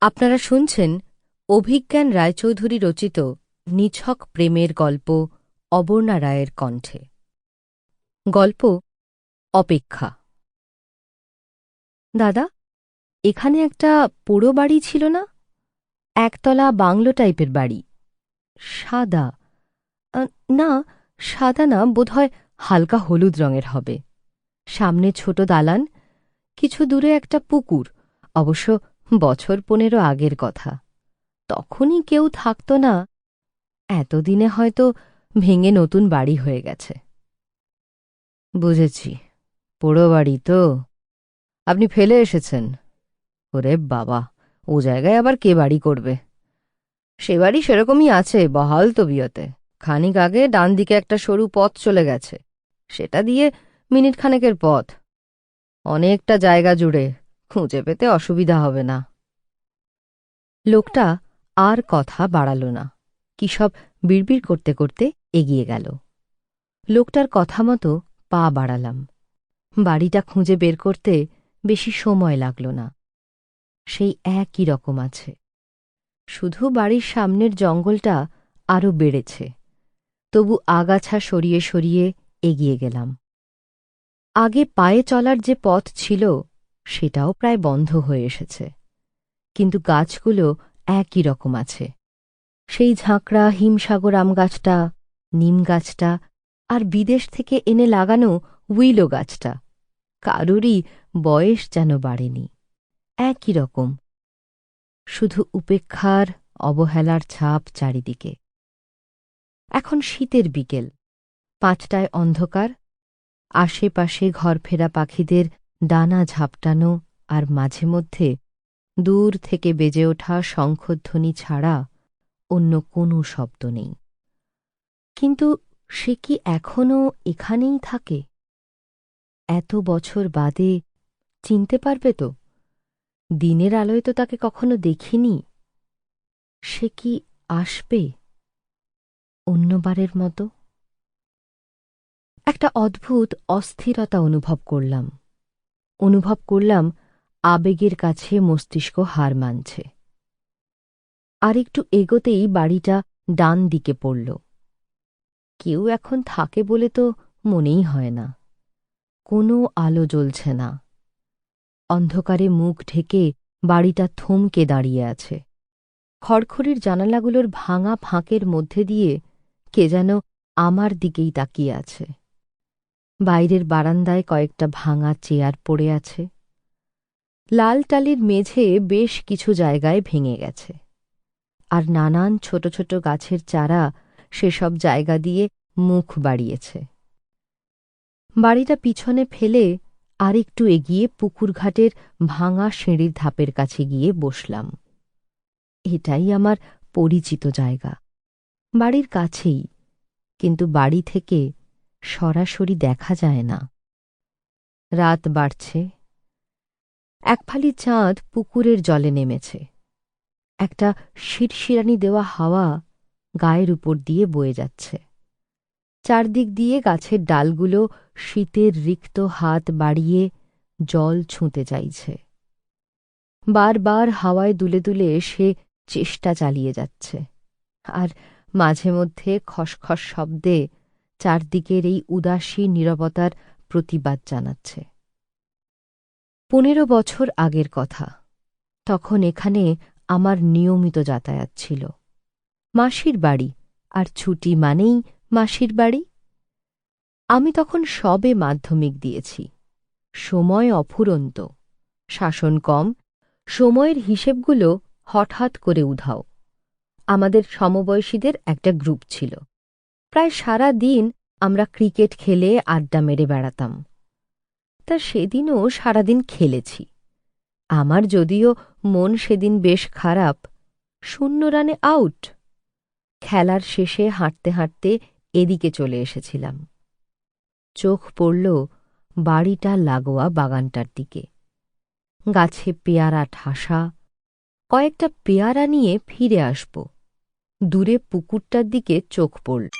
আপনারা শুনছেন অভিজ্ঞান রায়চৌধুরী রচিত নিছক প্রেমের গল্প অবর্ণা রায়ের কণ্ঠে। গল্প, অপেক্ষা। দাদা, এখানে একটা পোড়ো বাড়ি ছিল না? একতলা বাংলো টাইপের বাড়ি। সাদা। না সাদা না, বোধহয় হালকা হলুদ রঙের হবে। সামনে ছোট দালান, কিছু দূরে একটা পুকুর, অবশ্য বছর পনেরো আগের কথা। তখনই কেউ থাকত না। এতদিনে হয়তো ভেঙে নতুন বাড়ি হয়ে গেছে। বুঝেছি পোড়ো বাড়ি তো। আপনি ফেলে এসেছেন। ওরে বাবা, ও জায়গায় আবার কে বাড়ি করবে? সে বাড়ি সেরকমই আছে, বহাল তবিয়তে। খানিক আগে ডান দিকে একটা সরু পথ চলে গেছে। সেটা দিয়ে মিনিট খানেকের পথ। অনেকটা জায়গা জুড়ে খুঁজে পেতে অসুবিধা হবে না। লোকটা আর কথা বাড়াল না। কি সব বিড়বিড় করতে করতে এগিয়ে গেল। লোকটার কথা মতো পা বাড়ালাম। বাড়িটা খুঁজে বের করতে বেশি সময় লাগল না। সেই একই রকম আছে। শুধু বাড়ির সামনের জঙ্গলটা আরও বেড়েছে। তবু আগাছা সরিয়ে সরিয়ে এগিয়ে গেলাম। আগে পায়ে চলার যে পথ ছিল সেটাও প্রায় বন্ধ হয়ে এসেছে। কিন্তু গাছগুলো একই রকম আছে। সেই ঝাঁকড়া হিমসাগর আম গাছটা নিম গাছটা আর বিদেশ থেকে এনে লাগানো উইলো গাছটা, কারুরই বয়স যেন বাড়েনি। একই রকম। শুধু উপেক্ষার অবহেলার ছাপ চারিদিকে। এখন শীতের বিকেল। পাঁচটায় অন্ধকার। আশেপাশে ঘরফেরা পাখিদের ডানা ঝাপটানো আর মাঝে মধ্যে দূর থেকে বেজে ওঠা শঙ্খধ্বনি ছাড়া অন্য কোনো শব্দ নেই। কিন্তু সে কি এখনও এখানেই থাকে? এত বছর বাদে চিনতে পারবে তো? দিনের আলোয় তো তাকে কখনো দেখিনি। সে কি আসবে অন্যবারের মতো? একটা অদ্ভুত অস্থিরতা অনুভব করলাম। অনুভব করলাম আবেগের কাছে মস্তিষ্ক হার মানছে। আর একটু এগোতেই বাড়িটা ডান দিকে পড়ল। কেউ এখন থাকে বলে তো মনেই হয় না। কোনো আলো জ্বলছে না। অন্ধকারে মুখ ঢেকে বাড়িটা থমকে দাঁড়িয়ে আছে। খড়খড়ির জানালাগুলোর ভাঙা ফাঁকের মধ্যে দিয়ে কে যেন আমার দিকেই তাকিয়ে আছে। বাইরের বারান্দায় কয়েকটা ভাঙা চেয়ার পড়ে আছে। লাল টালির মেঝে বেশ কিছু জায়গায় ভেঙে গেছে। আর নানান ছোট ছোট গাছের চারা সেসব জায়গা দিয়ে মুখ বাড়িয়েছে। বাড়িটা পিছনে ফেলে আরেকটু এগিয়ে পুকুরঘাটের ভাঙা সিঁড়ির ধাপের কাছে গিয়ে বসলাম। এটাই আমার পরিচিত জায়গা। বাড়ির কাছেই, কিন্তু বাড়ি থেকে সরাসরি দেখা যায় না। রাত বাড়ছে। এক ফালি চাঁদ পুকুরের জলে নেমেছে। একটা শিরশিরানি দেওয়া হাওয়া গায়ের উপর দিয়ে বয়ে যাচ্ছে। চারদিক দিয়ে গাছের ডালগুলো শীতের রিক্ত হাত বাড়িয়ে জল ছুঁতে চাইছে। বারবার হাওয়ায় দুলে দুলে সে চেষ্টা চালিয়ে যাচ্ছে। আর মাঝে মধ্যে খসখস শব্দে চারদিকের এই উদাসী নীরবতার প্রতিবাদ জানাচ্ছে। পনেরো বছর আগের কথা। তখন এখানে আমার নিয়মিত যাতায়াত ছিল। মাসির বাড়ি। আর ছুটি মানেই মাসির বাড়ি? আমি তখন সবে মাধ্যমিক দিয়েছি। সময় অফুরন্ত। শাসন কম। সময়ের হিসেবগুলো হঠাৎ করে উধাও। আমাদের সমবয়সীদের একটা গ্রুপ ছিল। প্রায় সারা দিন আমরা ক্রিকেট খেলে আড্ডা মেরে বেড়াতাম। তা সেদিনও সারাদিন খেলেছি। আমার যদিও মন সেদিন বেশ খারাপ, শূন্য রানে আউট। খেলার শেষে হাঁটতে হাঁটতে এদিকে চলে এসেছিলাম। চোখ পড়ল বাড়িটা লাগোয়া বাগানটার দিকে। গাছে পেয়ারা ঠাসা, কয়েকটা পেয়ারা নিয়ে ফিরে আসব। দূরে পুকুরটার দিকে চোখ পড়ল।